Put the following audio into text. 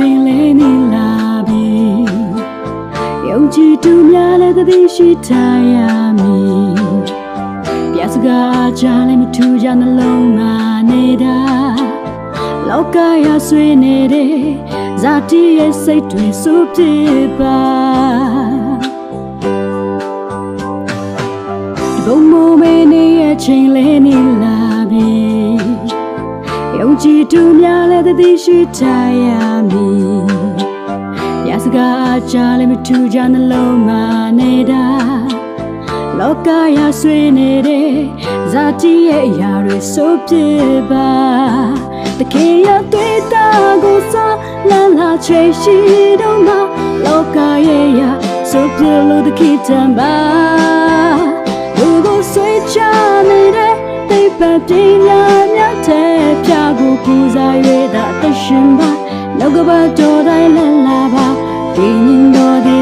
ချိန်လေးနေလာပြီယုံကြည်သူများလည်းသတိရှိထားရမည်ပြစကားချလည်းမထူကြနှလုံးမှာနေတာလောကရဆွေးနေတဲ့ဇာတိရဲ့စိတ်တွေစူပြေပါဘုံမမေနေရဲ့ချိန်လေးနေလာ ကြည်သူများလည်းသတိရှိထားရမည်ပြစကားကြလည်းမထူကြနှလုံးမနေတာလောကရဆွေးနေတဲ့ဇာတိရဲ့အရာတွေဆိုပြေပါတခင်ရတွေ့တာကိုစားလမ်းလာချေရှိတော့မှလောကရဲ့ရာဆိုပြေလို့တခင်တမ်းပါလူကိုဆွေးချနေတဲ့တိတ်ပတ်ပြင်းများများတဲ့ ပူဇာ၍သာအသက်ရှင်ပါနောက်ကဘာတော်တိုင်းလန်လာပါဒီညင်တော်ဒီ